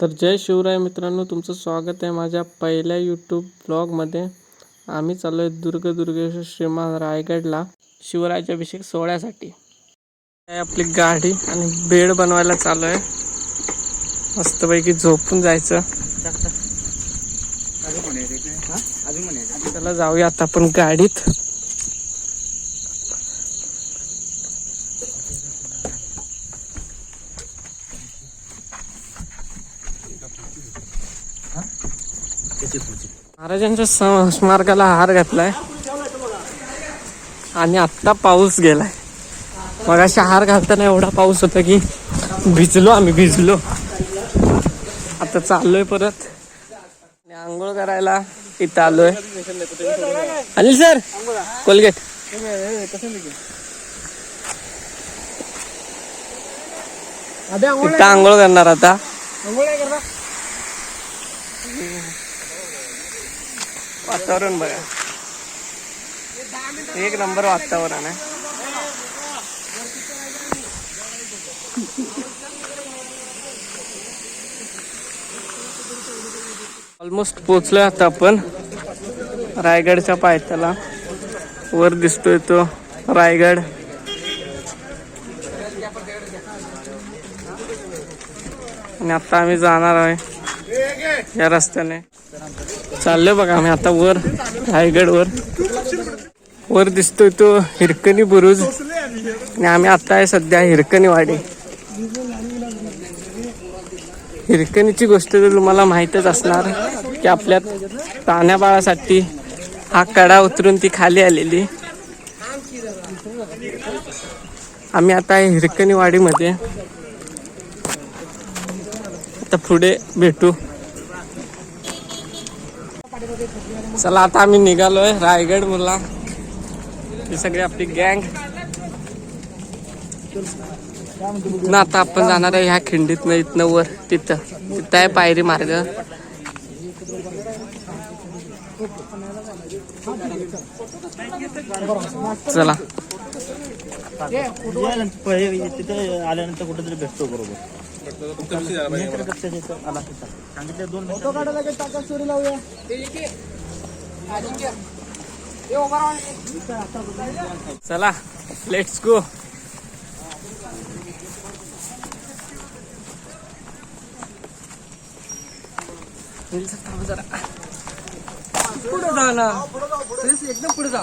तर जय शिवराय मित्रांनो तुमचं स्वागत आहे माझ्या पहिल्या यूट्यूब ब्लॉगमध्ये आम्ही चाललो आहे दुर्गदुर्गेश्वर श्रीमान रायगडला शिवरायाच्या अभिषेक सोहळ्यासाठी आपली गाडी आणि बेड बनवायला चालू आहे मस्तपैकी झोपून जायचं. चला जाऊया आता आपण गाडीत. महाराजांच्या स्मारकाला हार घातलाय. आणि आत्ता पाऊस गेलाय. मग अशा हार घालताना एवढा पाऊस होता की भिजलो आम्ही भिजलो. आता चाललोय परत. आंघोळ करायला इथं आलोय. Anil sir Colgate. इथं आंघोळ करणार आता. वातावरण बघा. एक नंबर वातावरण आहे. ऑलमोस्ट पोचलोय आता आपण. रायगडच्या पायथ्याला. वर दिसतोय तो रायगड. आणि आता आम्ही जाणार आहे. या रस्त्याने. चाललोय बघा आम्ही आता वर रायगड वर. वर दिसतोय तो हिरकणी बुरुज. आणि आम्ही आता आहे सध्या हिरकणी वाडी हिरकणीची गोष्ट तर तुम्हाला माहीतच असणार की आपल्या ताण्या बाळासाठी हा कडा उतरून ती खाली आलेली. आम्ही आता आहे हिरकणी वाडीमध्ये आता पुढे भेटू. चला आता आम्ही निघालोय रायगड मुला. ही सगळी आपली गँग. ना आता आपण जाणार आहे ह्या खिंडीत इथनं वर तिथं. तिथं आहे पायरी मार्ग. चला. तिथे आल्यानंतर कुठेतरी भेटतो बरोबर दोन चला लेट्स गो पुढे जा ना. एकदम पुढे जा.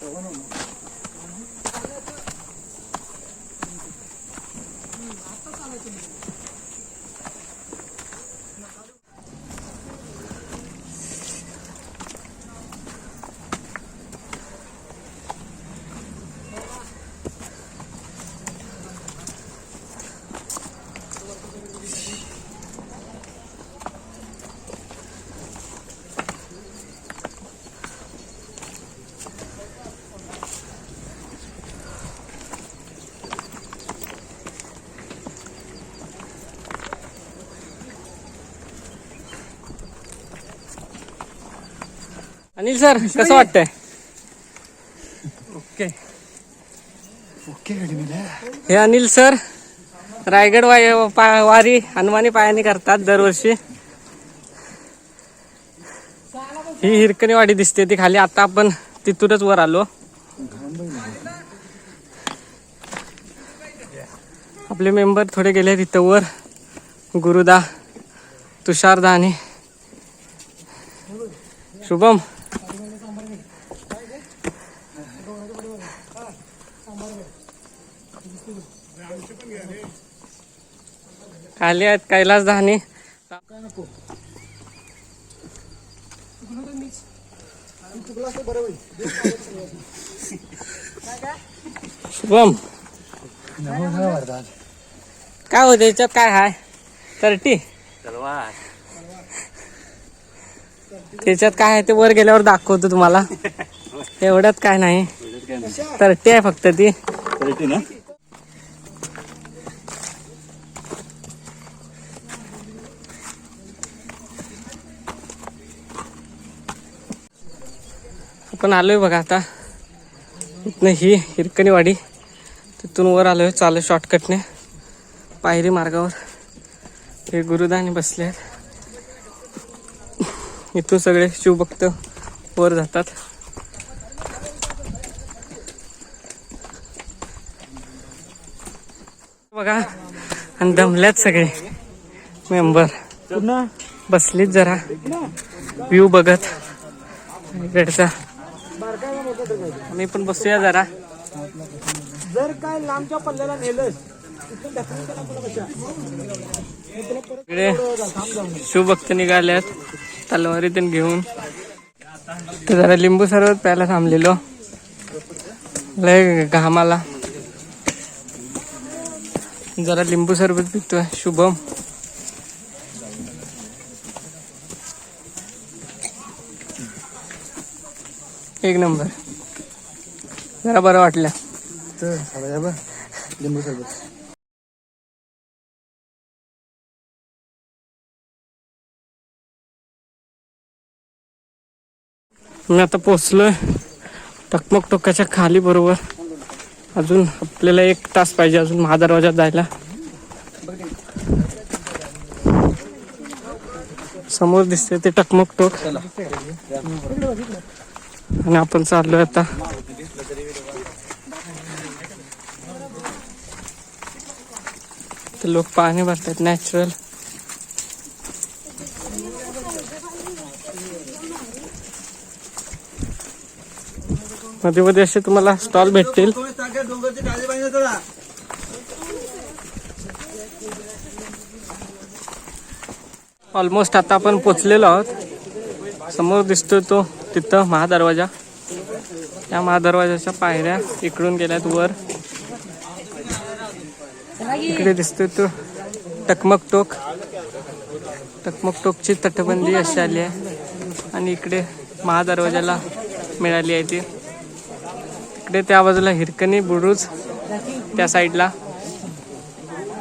Tamam mı? अनिल सर कसं वाटतंय? ओके. हे अनिल सर रायगड वाय- पा- वारी हनुमानी पायाने करतात दरवर्षी. ही हिरकणी वाडी दिसते ती खाली आता आपण तिथूनच वर आलो. आपले मेंबर थोडे गेले तिथं वर. गुरुदा तुषारदा आणि शुभम. खाली आहेत कैलास धाने. शुभम. काय होते याच्यात काय हाय? तरटी. त्याच्यात काय आहे ते वर गेल्यावर दाखवतो तुम्हाला. एवढ्यात काय नाही. तरटी आहे फक्त ती. ना? आपण आलोय बघा आता. इथनं ही हिरकणीवाडी. तिथून वर आलोय चालू शॉर्टकटने पायरी मार्गावर. हे गुरुदानी बसले आहेत. इथून सगळे शिवभक्त वर जातात. बघा आणि दमल्यात सगळे. मेंबर. बसलीत जरा. व्ह्यू बघत. इकडचा. आम्ही पण बसूया जरा. जर काय लांबच्या पल्ल्याला नेलंस इकडे शिवभक्त निघाल्यात. तलवारी पण घेऊन. तर जरा लिंबू सरबत प्यायला थांबलेलो. लय घामाला. जरा लिंबू सरबत पितोय. शुभम. एक नंबर. जरा बरं वाटलं. लिंबू सरबत. मी आता पोचलोय. टकमक टोकाच्या खाली बरोबर. अजून आपल्याला एक तास पाहिजे अजून महादरवाजात जायला. समोर दिसते ते टकमक टोक. आणि आपण चाललोय आता. ते लोक पाणी भरतात नॅचरलमध्ये मध्ये असे तुम्हाला स्टॉल भेटतील. ऑलमोस्ट आता आपण पोचलेलो आहोत. समोर दिसतोय तो तिथं महादरवाजा. या महादरवाजाच्या पायऱ्या इकडून गेल्यात वर. इकडे दिसतोय तो टकमक टोक. टकमक टोकची तटबंदी अशी आली आहे. आणि इकडे महादरवाजाला मिळाली आहे ती. तिकडे त्या बाजूला हिरकणी बुरुज त्या साईडला.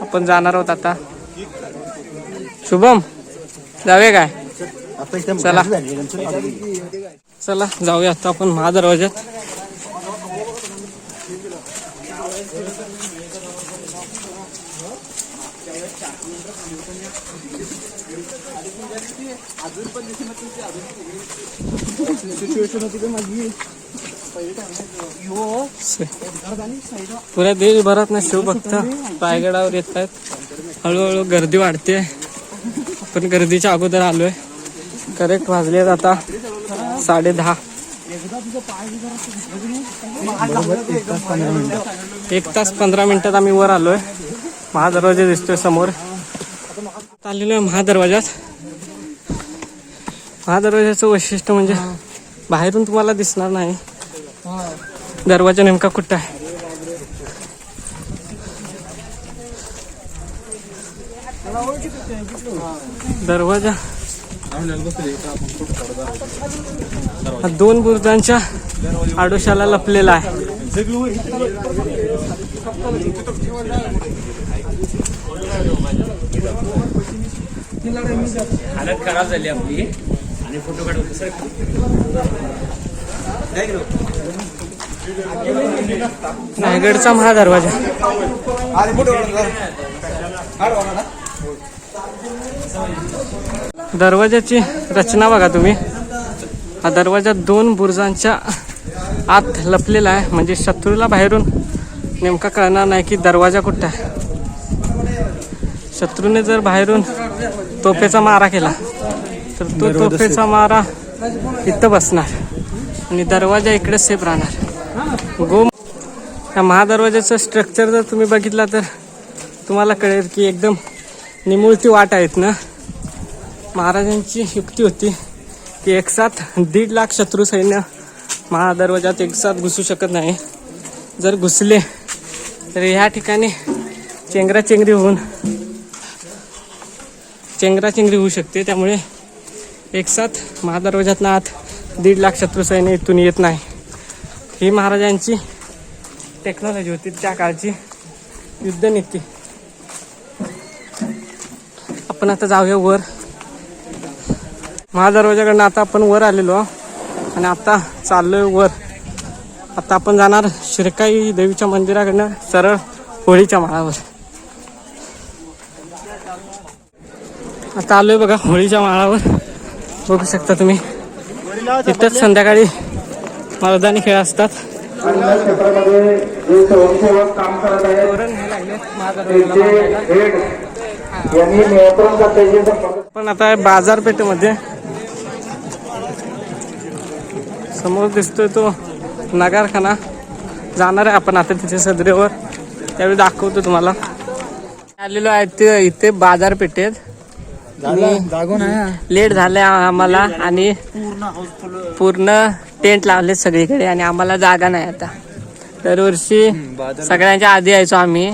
आपण जाणार आहोत आता. शुभम जाऊया काय? चला. चला जाऊया आता आपण महादरवाज्यात. पुऱ्या देशभरात ना शिवभक्त रायगडावर येत आहेत. हळूहळू गर्दी वाढते. पण गर्दीच्या अगोदर आलोय. करेक्ट वाजले आता. साडे दहा. एक तास पंधरा मिनिटात आम्ही वर आलोय. महादरवाजा दिसतोय समोर. आलेलो आहे महादरवाजात महादरवाजाचं वैशिष्ट्य म्हणजे बाहेरून तुम्हाला दिसणार नाही. दरवाजा नेमका कुठं आहे? दरवाजा दोन बुरुजांच्या आडोशाला लपलेला आहे. हालत खराब झाली आपली. आणि फोटो काढून रायगडचा महादरवाजा. दरवाजाची रचना बघा तुम्ही. हा दरवाजा दोन बुरुजांच्या आत लपलेला आहे. म्हणजे शत्रूला बाहेरून नेमका कळणार नाही की दरवाजा कुठं आहे. शत्रूने जर बाहेरून तोफेचा मारा केला तर तो तोफेचा मारा इथं बसणार आणि दरवाजा इकडे सेफ राहणार. गो या महादरवाजाचं स्ट्रक्चर जर तुम्ही बघितला तर तुम्हाला कळेल की एकदम निमुळती वाट आहेत ना. महाराजांची युक्ती होती की एकसाथ दीड लाख शत्रू सैन्य महादरवाजात एकसाथ घुसू शकत नाही. जर घुसले तर ह्या ठिकाणी चेंगराचेंगरी होऊन चेंगराचेंगरी होऊ शकते. त्यामुळे एकसाथ महादरवाजातनं आत दीड लाख शत्रू सैन्य इथून येत नाही. ही महाराजांची टेक्नॉलॉजी होती. त्या काळची युद्धनीती. आपण आता जाऊया वर. महादरवाजाकडनं आता आपण वर आलेलो. आणि आता चाललोय वर. आता आपण जाणार शिरकाई देवीच्या मंदिराकडनं सरळ होळीच्या माळावर. आता आलोय बघा होळीच्या माळावर. बघू शकता तुम्ही. तिथंच संध्याकाळी मर्दानी खेळ असतात. पण आता बाजारपेठेमध्ये समोर दिसतोय तो नगारखाना. जाणार आहे आपण आता तिथे सदरेवर. त्यावेळी दाखवतो तुम्हाला. आलेलो आहे ते इथे बाजारपेठेत. लेट झालंय आम्हाला आणि पूर्ण टेंट लावले सगळीकडे आणि आम्हाला जागा नाही आता. दरवर्षी सगळ्यांच्या आधी यायचो आम्ही.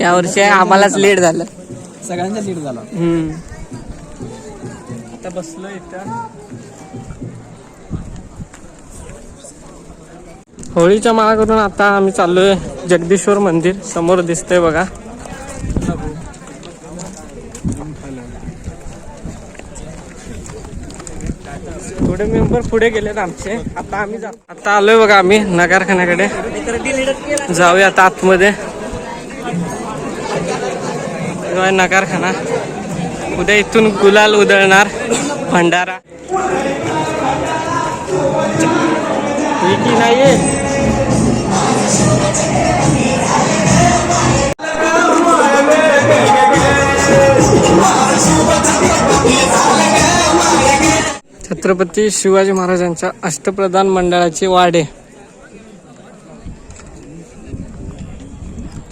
यावर्षी आम्हालाच लेट झालं. सगळ्यांचा लीड झाला. हम्म. आता बसलो इथं. होळीच्या माळा करून आता आम्ही चाललोय जगदीश्वर मंदिर. समोर दिसतंय बघा. थोडे मेंबर पुढे गेलेत आमचे. आता आम्ही जा आता आलोय बघा आम्ही नगारखान्याकडे. जाऊया आता आतमध्ये. नगारखाना. उद्या इथून गुलाल उधळणार भंडारा. विकी नाहीये. छत्रपती शिवाजी महाराजांच्या अष्टप्रधान मंडळाचे वाडे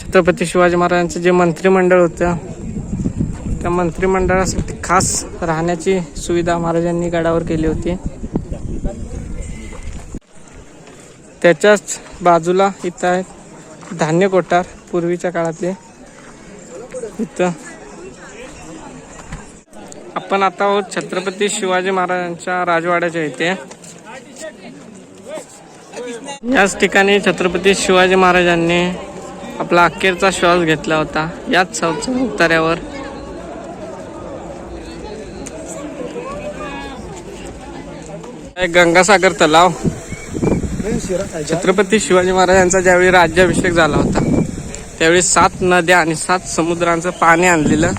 छत्रपती शिवाजी महाराजांचं जे मंत्रिमंडळ होतं त्या मंत्रिमंडळासाठी खास राहण्याची सुविधा महाराजांनी गडावर केली होती. त्याच्याच बाजूला इथं आहे धान्य कोठार पूर्वीच्या काळातले. इथं. आपण आता आहोत छत्रपती शिवाजी महाराजांच्या राजवाड्याच्या इथे. याच ठिकाणी छत्रपती शिवाजी महाराजांनी आपला अखेरचा श्वास घेतला होता. याच चौथ्या उतार्यावर एक गंगासागर तलाव. छत्रपती शिवाजी महाराजांचा ज्यावेळी राज्याभिषेक झाला होता त्यावेळी सात नद्या आणि सात समुद्रांचं पाणी आणलेलं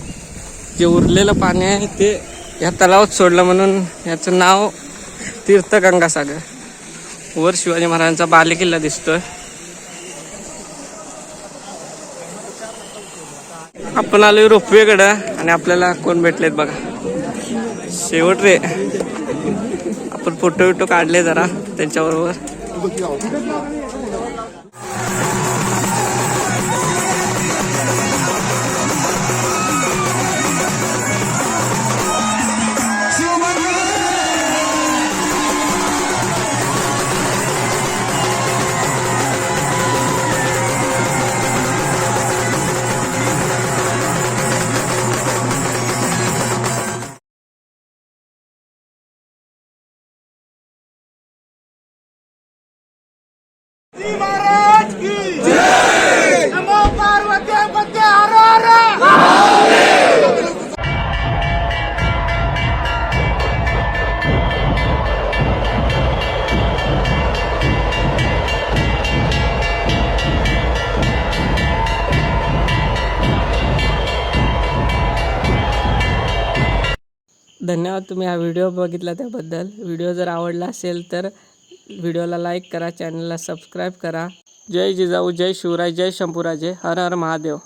जे उरलेलं पाणी आहे ते या तलावात सोडलं म्हणून याचं नाव तीर्थ गंगासागर वर शिवाजी महाराजांचा बालेकिल्ला दिसतोय. आपण आलोय रोपवेकडं आणि आपल्याला कोण भेटलेत बघा. शेवट रे. आपण फोटो विटो काढले जरा त्यांच्याबरोबर. 動きが大きい。धन्यवाद तुम्ही हा व्हिडिओ बघितला त्याबद्दल. व्हिडिओ जर आवडला असेल तर व्हिडिओला लाईक करा चॅनलला सबस्क्राईब करा. जय जिजाऊ जय शिवराय जय शंभूराजे. हर हर महादेव.